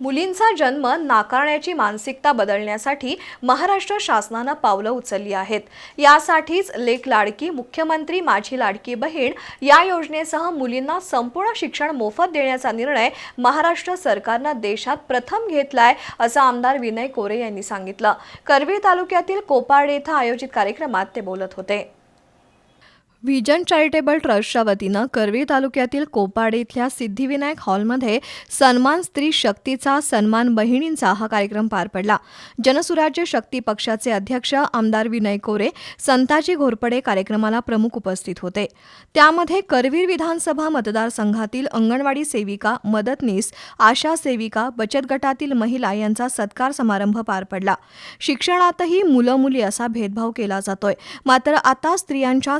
मुलींचा जन्म नाकारण्याची मानसिकता बदलण्यासाठी महाराष्ट्र शासनानं पावलं उचलली आहेत. यासाठीच लेक लाडकी मुख्यमंत्री माझी लाडकी बहीण या योजनेसह मुलींना संपूर्ण शिक्षण मोफत देण्याचा निर्णय महाराष्ट्र सरकारनं देशात प्रथम घेतलाय असं आमदार विनय कोरे यांनी सांगितलं. करवीर तालुक्यातील कोपार्डे इथं आयोजित कार्यक्रमात ते बोलत होते. व्हिजन चॅरिटेबल ट्रस्टच्या वतीनं करवी तालुक्यातील कोपाडे इथल्या सिद्धिविनायक हॉलमध्ये सन्मान स्त्री शक्तीचा सन्मान बहिणींचा हा कार्यक्रम पार पडला. जनसुराज्य शक्ती पक्षाचे अध्यक्ष आमदार विनय कोरे संताजी घोरपडे कार्यक्रमाला प्रमुख उपस्थित होते. त्यामध्ये करवीर विधानसभा मतदारसंघातील अंगणवाडी सेविका मदतनीस आशा सेविका बचत गटातील महिला यांचा सत्कार समारंभ पार पडला. शिक्षणातही मुलं मुली असा भेदभाव केला जातोय. मात्र आता स्त्रियांच्या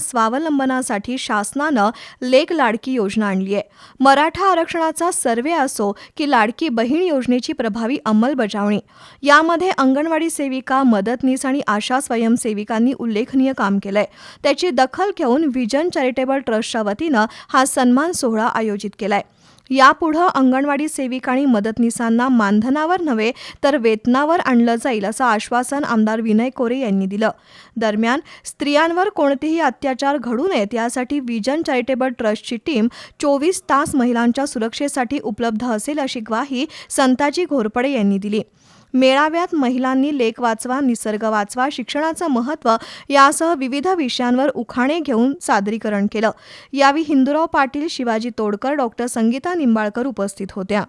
स्वावलंबनासाठी शासनानं लेक लाडकी योजना आणली आहे. मराठा आरक्षणाचा सर्वे असो की लाडकी बहीण योजनेची प्रभावी अंमलबजावणी. यामध्ये अंगणवाडी सेविका मदतनीस आणि आशा स्वयंसेविकांनी उल्लेखनीय काम केलंय. त्याची दखल घेऊन व्हिजन चॅरिटेबल ट्रस्टच्या वतीनं हा सन्मान सोहळा आयोजित केलाय. यापुढं अंगणवाडी सेविका आणि मदतनीसांना मानधनावर नव्हे तर वेतनावर आणलं जाईल असं आश्वासन आमदार विनय कोरे यांनी दिलं. दरम्यान स्त्रियांवर कोणतेही अत्याचार घडू नयेत यासाठी विजन चॅरिटेबल ट्रस्टची टीम चोवीस तास महिलांच्या सुरक्षेसाठी उपलब्ध असेल अशी ग्वाही संताजी घोरपडे यांनी दिली. मेळाव्यात महिलांनी लेख वाचवा निसर्ग वाचवा शिक्षणाचं महत्त्व यासह विविध विषयांवर उखाणे घेऊन सादरीकरण केलं. यावेळी हिंदुराव पाटील शिवाजी तोडकर डॉक्टर संगीता निंबाळकर उपस्थित होत्या.